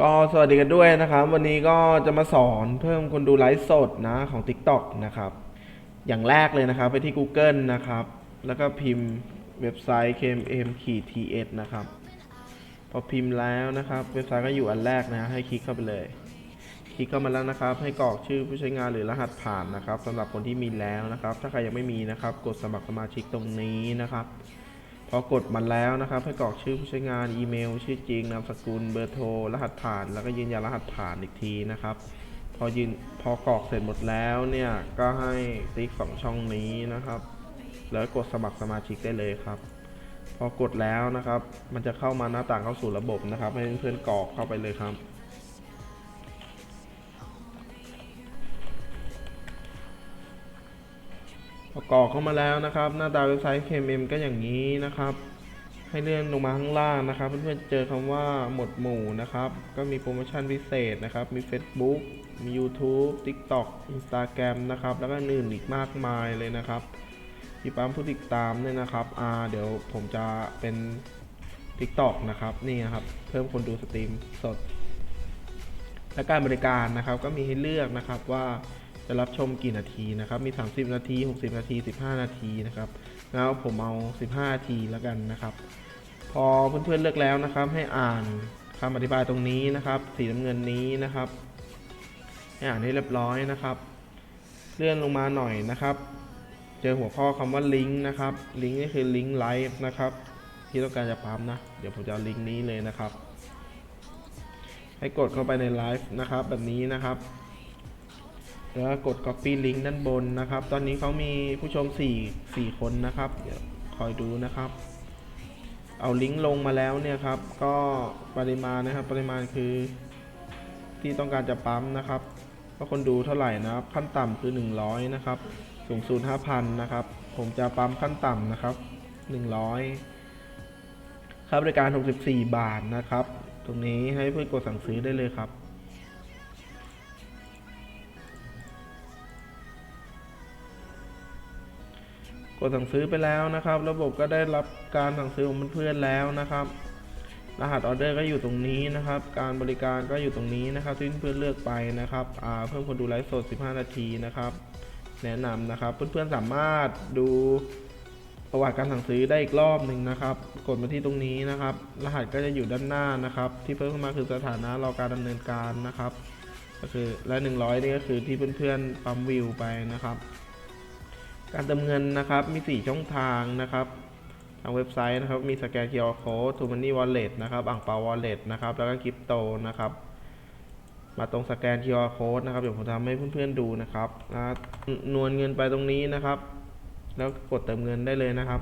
ก็สวัสดีกันด้วยนะครับ วันนี้ก็จะมาสอนเพิ่มคนดูไลฟ์สดนะของ TikTok นะครับ อย่างแรกเลยนะครับ ไปที่ Google นะครับ แล้วก็พิมพ์เว็บไซต์ kmm-ts นะครับ พอพิมพ์แล้วนะครับ เว็บไซต์ก็อยู่อันแรกนะให้คลิกเข้าไปเลย คลิกเข้ามาแล้วนะครับ ให้กรอกชื่อผู้ใช้งานหรือรหัสผ่านนะครับสำหรับคนที่มีแล้วนะครับ ถ้าใครยังไม่มีนะครับ กดสมัครสมาชิกตรงนี้นะครับ พอกดมันแล้วนะครับ ให้กรอกชื่อผู้ใช้งานอีเมล ชื่อจริงนามสกุลเบอร์โทร รหัสผ่าน แล้วก็ยืนยันรหัสผ่านอีกทีนะครับ พอยืนพอกรอกเสร็จหมดแล้วเนี่ยก็ให้ติ๊กสองช่องนี้นะครับ แล้วกดสมัครสมาชิกได้เลยครับ พอกดแล้วนะครับ มันจะเข้ามาหน้าต่างเข้าสู่ระบบนะครับ ให้เพื่อนๆกรอกเข้าไปเลยครับ พอกอกเข้ามาแล้วนะครับ หน้าตาเว็บไซต์ KMM ก็อย่างนี้นะครับ ให้เลื่อนลงมาข้างล่างนะครับ เพื่อนๆเจอคำว่าหมดหมู่นะครับ ก็มีโปรโมชั่นพิเศษนะครับ มี Facebook มี YouTube TikTok Instagram นะครับ แล้วก็อื่นอีกมากมายเลยนะครับที่ปั๊มผู้ติดตามเนี่ยนะครับอ่าเดี๋ยวผมจะเป็น TikTok นะครับ นี่นะครับ เพิ่มคนดูสตรีมสด และการบริการนะครับ ก็มีให้เลือกนะครับว่า จะรับชมกี่นาทีนะครับ มี 30 นาที 60 นาที 15 นาทีนะครับ แล้วผมเอา 15 นาทีแล้วกันนะครับ พอเพื่อนๆเลือกแล้วนะครับ ให้อ่านคำอธิบายตรงนี้นะครับ สีน้ำเงินนี้นะครับ ให้อ่านให้เรียบร้อยนะครับ เลื่อนลงมาหน่อยนะครับ เจอหัวข้อคำว่าลิงก์นะครับ ลิงก์นี่คือลิงก์ไลฟ์นะครับที่ต้องการจะปั๊มนะ เดี๋ยวผมจะลิงก์นี้เลยนะครับ ให้กดเข้าไปในไลฟ์นะครับ แบบนี้นะครับ แล้วกด copy link ด้านบนนะครับ ตอนนี้เขามีผู้ชม 4 4 คนนะครับเดี๋ยวคอยดูนะครับ เอาลิงก์ลงมาแล้วเนี่ยครับ ก็ปริมาณนะครับ ปริมาณคือที่ต้องการจะปั๊มนะครับว่าคนดูเท่าไหร่นะครับ ขั้นต่ำคือ 100 นะครับ สูงสุด5,000 นะครับ ผมจะปั๊มขั้นต่ำนะครับ 100 ค่าบริการ 64 บาทนะครับ ตรงนี้ให้เพื่อนกดสั่งซื้อได้เลยครับ กดสั่งซื้อไปแล้วนะครับ ระบบก็ได้รับการสั่งซื้อของเพื่อนๆแล้วนะครับ รหัสออเดอร์ก็อยู่ตรงนี้นะครับ การบริการก็อยู่ตรงนี้นะครับที่เพื่อนเลือกไปนะครับเพิ่มคนดูไลฟ์สด 15 นาทีนะครับ แนะนำนะครับ เพื่อนๆสามารถดูประวัติการสั่งซื้อได้อีกรอบหนึ่งนะครับ กดมาที่ตรงนี้นะครับ รหัสก็จะอยู่ด้านหน้านะครับ ที่เพิ่มเข้ามาคือสถานะรอการดำเนินการนะครับ ก็คือและ100นี่ก็คือที่เพื่อนๆปั๊มวิวไปนะครับ การเติมเงินนะครับมี 4 ช่องทางนะครับ ทางเว็บไซต์นะครับมีสแกน QR Code t o Money Wallet นะครับอ่างเปา Wallet นะครับ แล้วก็คริปโตนะครับ มาตรงสแกน QR Code นะครับเดี๋ยวผมทำให้เพื่อนๆดูนะครับนะนวลเงินไปตรงนี้นะครับ แล้วกดเติมเงินได้เลยนะครับ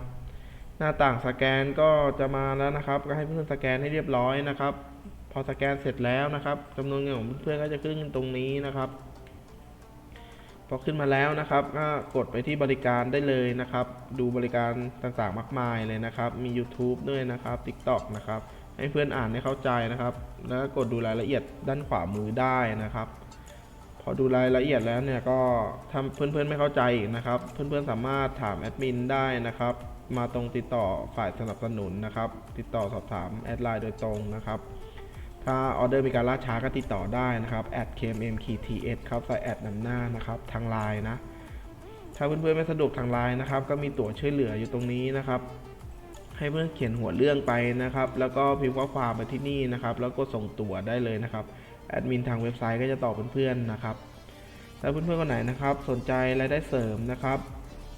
หน้าต่างสแกนก็จะมาแล้วนะครับ ก็ให้เพื่อนๆสแกนให้เรียบร้อยนะครับ พอสแกนเสร็จแล้วนะครับจำนวนเงินของเพื่อนๆก็จะขึ้นตรงนี้นะครับ พอขึ้นมาแล้วนะครับก็กดไปที่บริการได้เลยนะครับ ดูบริการต่างๆมากมายเลยนะครับ มี YouTube ด้วยนะครับ TikTok นะครับให้เพื่อนอ่านให้เข้าใจนะครับ แล้วก็กดดูรายละเอียดด้านขวามือได้นะครับ พอดูรายละเอียดแล้วเนี่ยก็ถ้าเพื่อนๆไม่เข้าใจอีกนะครับ เพื่อนๆสามารถถามแอดมินได้นะครับ มาตรงติดต่อฝ่ายสนับสนุนนะครับ ติดต่อสอบถามแอดไลน์โดยตรงนะครับ ถ้าออเดอร์มีการล่าช้าก็ติดต่อได้นะครับ @kmm-ts ครับใส่แอดนำหน้านะครับทางไลน์นะ ถ้าเพื่อนๆไม่สะดวกทางไลน์นะครับ ก็มีตั๋วช่วยเหลืออยู่ตรงนี้นะครับ ให้เพื่อนเขียนหัวเรื่องไปนะครับ แล้วก็พิมพ์ข้อความมาที่นี่นะครับ แล้วก็ส่งตั๋วได้เลยนะครับ แอดมินทางเว็บไซต์ก็จะตอบเพื่อนๆนะครับ ถ้าเพื่อนๆคนไหนนะครับ สนใจรายได้เสริมนะครับ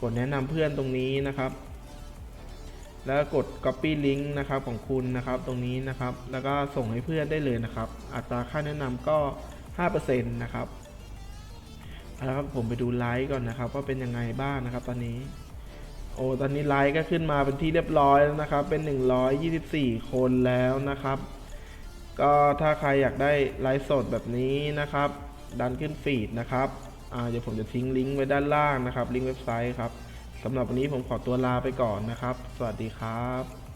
กดแนะนำเพื่อนตรงนี้นะครับ แล้วกด copy link นะครับของคุณนะครับตรงนี้นะครับ แล้วก็ส่งให้เพื่อนได้เลยนะครับ อัตราค่าแนะนำก็ 5%นะครับเอาละครับผมไปดูไลค์ก่อนนะครับว่าเป็นยังไงบ้างนะครับ ตอนนี้ โอ้ตอนนี้ไลค์ก็ขึ้นมาเป็นที่เรียบร้อยแล้วนะครับ เป็น 124 คนแล้วนะครับ ก็ถ้าใครอยากได้ไลฟ์สดแบบนี้นะครับ ดันขึ้นฟีดนะครับอ่าเดี๋ยวผมจะทิ้งลิงก์ไว้ด้านล่างนะครับ ลิงก์เว็บไซต์ครับ สำหรับวันนี้ผมขอตัวลาไปก่อนนะครับ สวัสดีครับ